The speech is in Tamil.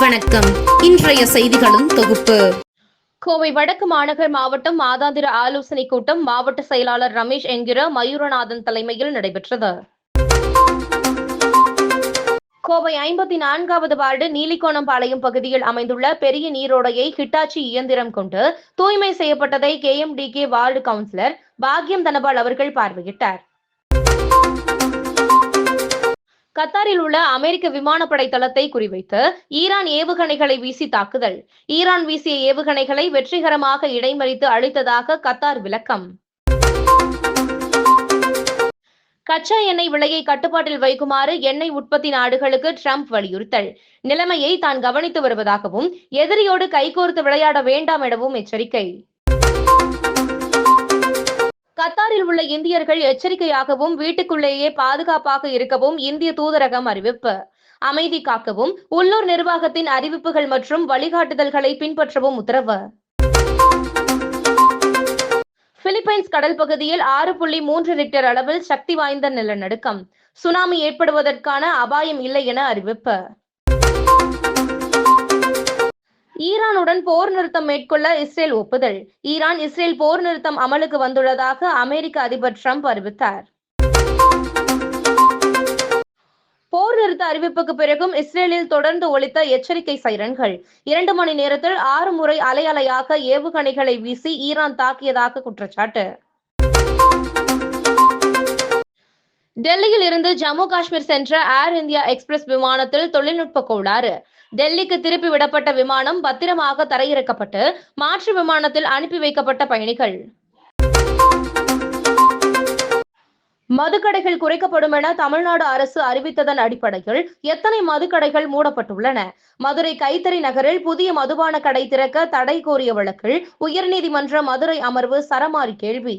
வணக்கம். இன்றைய செய்திகளும் தொகுப்பு. கோவை வடக்கு மாநகர் மாவட்டம் மாதாந்திர ஆலோசனை கூட்டம் மாவட்ட செயலாளர் ரமேஷ் என்கிற மயூரநாதன் தலைமையில் நடைபெற்றது. கோவை ஐம்பத்தி நான்காவது வார்டு நீலிக்கோணம்பாளையம் பகுதியில் அமைந்துள்ள பெரிய நீரோடையை ஹிட்டாச்சி இயந்திரம் கொண்டு தூய்மை செய்யப்பட்டதை K M D K ward councillor பாக்யம் தனபால் அவர்கள் பார்வையிட்டார். கத்தாரில் உள்ள அமெரிக்க விமானப்படை தளத்தை குறிவைத்து ஈரான் ஏவுகணைகளை வீசி தாக்குதல். ஈரான் வீசிய ஏவுகணைகளை வெற்றிகரமாக இடைமறித்து அழித்ததாக கத்தார் விளக்கம். கச்சா எண்ணெய் விலையை கட்டுப்பாட்டில் வைக்குமாறு எண்ணெய் உற்பத்தி நாடுகளுக்கு ட்ரம்ப் வலியுறுத்தல். நிலைமையை தான் கவனித்து வருவதாகவும் எதிரியோடு கைகோர்த்து விளையாட வேண்டாம் எனவும் எச்சரிக்கை. கத்தாரில் உள்ள இந்தியர்கள் எச்சரிக்கையாகவும் வீட்டுக்குள்ளேயே பாதுகாப்பாக இருக்கவும் இந்திய தூதரகம் அறிவிப்பு. அமைதி காக்கவும் உள்ளூர் நிர்வாகத்தின் அறிவிப்புகள் மற்றும் வழிகாட்டுதல்களை பின்பற்றவும் உத்தரவு. பிலிப்பைன்ஸ் கடல் பகுதியில் ஆறு புள்ளி மூன்று ரிக்டர் அளவில் சக்தி வாய்ந்த நிலநடுக்கம். சுனாமி ஏற்படுவதற்கான அபாயம் இல்லை என அறிவிப்பு. ஈரானுடன் போர் நிறுத்தம் மேற்கொள்ள இஸ்ரேல் ஒப்புதல். ஈரான் இஸ்ரேல் போர் நிறுத்தம் அமலுக்கு வந்துள்ளதாக அமெரிக்க அதிபர் ட்ரம்ப் அறிவித்தார். போர் நிறுத்த அறிவிப்புக்கு பிறகும் இஸ்ரேலில் தொடர்ந்து ஒழித்த எச்சரிக்கை சைரன்கள். இரண்டு மணி நேரத்தில் ஆறு முறை அலை அலையாக ஏவுகணைகளை வீசி ஈரான் தாக்கியதாக குற்றச்சாட்டு. டெல்லியில் இருந்து ஜம்மு காஷ்மீர் சென்ற ஏர் இந்தியா எக்ஸ்பிரஸ் விமானத்தில் தொழில்நுட்ப கோளாறு. டெல்லிக்கு திருப்பி விடப்பட்ட விமானம் பத்திரமாக தரையிறக்கப்பட்டு மாற்று விமானத்தில் அனுப்பி வைக்கப்பட்ட பயணிகள். மதுக்கடைகள் குறைக்கப்படும் என தமிழ்நாடு அரசு அறிவித்ததன் அடிப்படையில் எத்தனை மதுக்கடைகள் மூடப்பட்டுள்ளன? மதுரை கைத்தறி நகரில் புதிய மதுபான கடை திறக்க தடை கோரிய வழக்கில் உயர்நீதிமன்ற மதுரை அமர்வு சரமாரி கேள்வி.